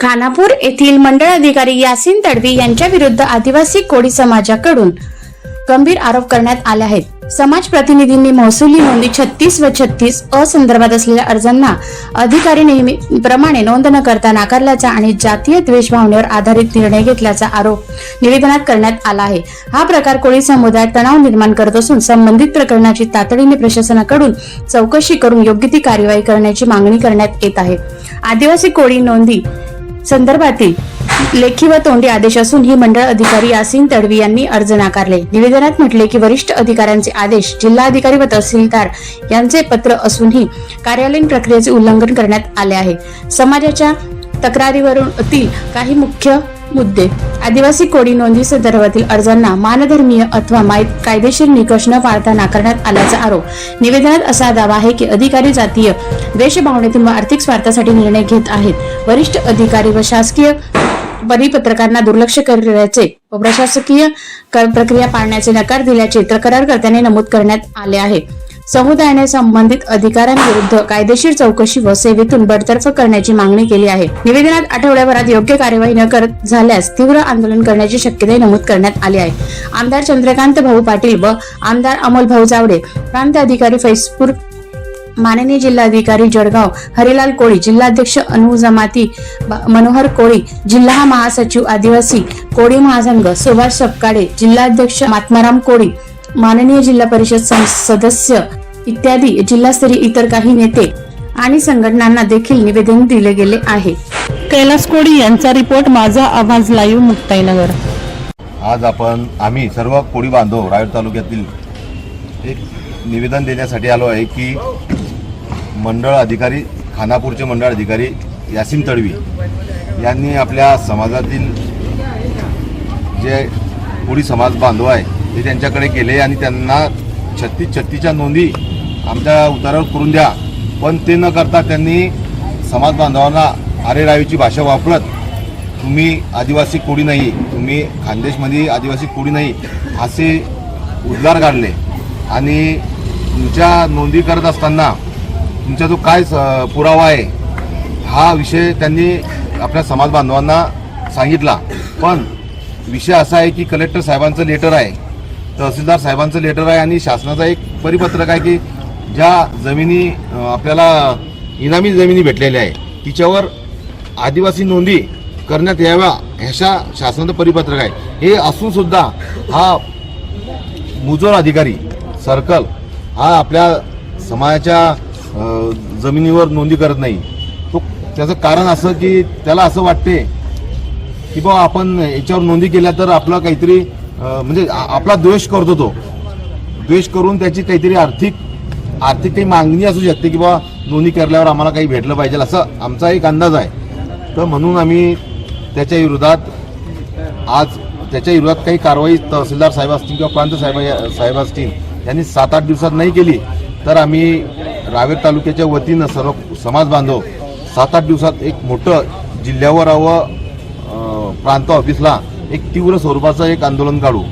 खानापूर येथील मंडळ अधिकारी यासिन तडवी यांच्या विरुद्ध आदिवासी कोळी समाजाकडून गंभीर आरोप करण्यात आले आहेत. समाज प्रतिनिधींनी महसुली नोंदी छत्तीस व छत्तीस असंदर्भात असलेल्या अर्जांना अधिकारी नेहमीप्रमाणे नोंद न करता नाकारल्याचा आणि जातीय द्वेष भावनेवर आधारित निर्णय घेतल्याचा आरोप निवेदनात करण्यात आला आहे. हा प्रकार कोळी समुदायात तणाव निर्माण करत असून संबंधित प्रकरणाची तातडीने प्रशासनाकडून चौकशी करून योग्य ती कार्यवाही करण्याची मागणी करण्यात येत आहे. आदिवासी कोळी नोंदी संदर्भातील लेखी व तोंडी आदेश असून ही मंडळ अधिकारी यासिन तडवी यांनी अर्ज नाकारले. निवेदनात म्हटले की वरिष्ठ अधिकाऱ्यांचे आदेश जिल्हाधिकारी व तहसीलदार यांचे पत्र असूनही कार्यालयीन प्रक्रियेचे उल्लंघन करण्यात आले आहे. समाजाच्या तक्रारीवरून काही मुख्य मुद्दे. आदिवासी कोडी नोंदी संदर्भातील अर्जांना मानधर्मीय अथवा माय- कायदेशीर निकष न पाळता नाकारण्यात आल्याचा आरोप. निवेदनात असा दावा आहे की अधिकारी जातीय द्वेषभावनेतून व आर्थिक स्वार्थासाठी निर्णय घेत आहेत. वरिष्ठ अधिकारी व शासकीय परिपत्रकांना दुर्लक्ष करण्याचे व प्रशासकीय प्रक्रिया पाळण्याचे नकार दिल्याचे तक्रारकर्त्याने नमूद करण्यात आले आहे. समुदायाने संबंधित अधिकाऱ्यांविरुद्ध कायदेशीर चौकशी व सेवेतून बडतर्फ करण्याची मागणी केली आहे. निवेदनात आठवड्याभरात योग्य कार्यवाही न करत झाल्यास तीव्र आंदोलन करण्याची शक्यताही नमूद करण्यात आली आहे. आमदार चंद्रकांत भाऊ पाटील व आमदार अमोल भाऊ जावडे प्रांत अधिकारी फैजपूर माननीय जिल्हाधिकारी जळगाव हरिलाल कोळी जिल्हाध्यक्ष अनु जमाती मनोहर कोळी जिल्हा महासचिव आदिवासी कोळी महासंघ सुभाष सपकाळे जिल्हाध्यक्ष आत्माराम कोळी माननीय जिल्हा परिषद सं- सदस्य इत्यादी जिल्हास्तरीय इतर काही नेते आणि संघटनांना देखील निवेदन दिले गेले आहे. कैलास कोडी यांचा रिपोर्ट माझा आवाज लाईव्ह मुक्ताईनगर. आज आपण आम्ही सर्व कोळी बांधव रायगड तालुक्यातील एक निवेदन देण्यासाठी आलो आहे की मंडळ अधिकारी खानापूरचे मंडळ अधिकारी यासिन तडवी यांनी आपल्या समाजातील जे कोळी समाज बांधव आहे ते त्यांच्याकडे गेले आणि त्यांना छत्तीस छत्तीसच्या नोंदी आमच्या उतारावर करून द्या. पण ते न करता त्यांनी समाज बांधवांना आरे रावीची भाषा वापरत तुम्ही आदिवासी कोळी नाही तुम्ही खानदेशमध्ये आदिवासी कोळी नाही असे उद्गार काढले आणि तुमच्या नोंदी करत असताना तुमचा जो काय स- पुरावा आहे हा विषय त्यांनी आपल्या समाज बांधवांना सांगितला. पण विषय असा आहे की कलेक्टर साहेबांचं लेटर आहे. तहसीलदार साहेबांचं लेटर आहे आणि शासनाचा एक परिपत्रक आहे की ज्या जमिनी आपल्याला इनामी जमिनी भेटलेल्या आहे तिच्यावर आदिवासी नोंदी करण्यात याव्या ह्याच्या शासनाचं परिपत्रक आहे. हे असूनसुद्धा हा मुजोर अधिकारी सर्कल हा आपल्या समाजाच्या जमिनीवर नोंदी करत नाही. तो त्याचं कारण असं की त्याला असं वाटते की बा आपण याच्यावर नोंदी केल्या तर आपला काहीतरी म्हणजे आपला द्वेष करतो तो. द्वेष करून त्याची काहीतरी आर्थिक आर्थिक काही मागणी असू शकते की बा नोंदी केल्यावर आम्हाला काही भेटलं पाहिजे असं आमचा एक अंदाज आहे. तर म्हणून आम्ही त्याच्या विरोधात आज त्याच्या विरोधात काही कारवाई तहसीलदार साहेब असतील किंवा प्रांत साहेब साहेब असतील यांनी सात आठ दिवसात नाही केली तर आम्ही रावेर तालुक्याच्या वतीनं सर्व समाज बांधव सात आठ दिवसात एक मोठं जिल्ह्यावर व प्रांत ऑफिसला एक तीव्र स्वरूपाचं एक आंदोलन काढू.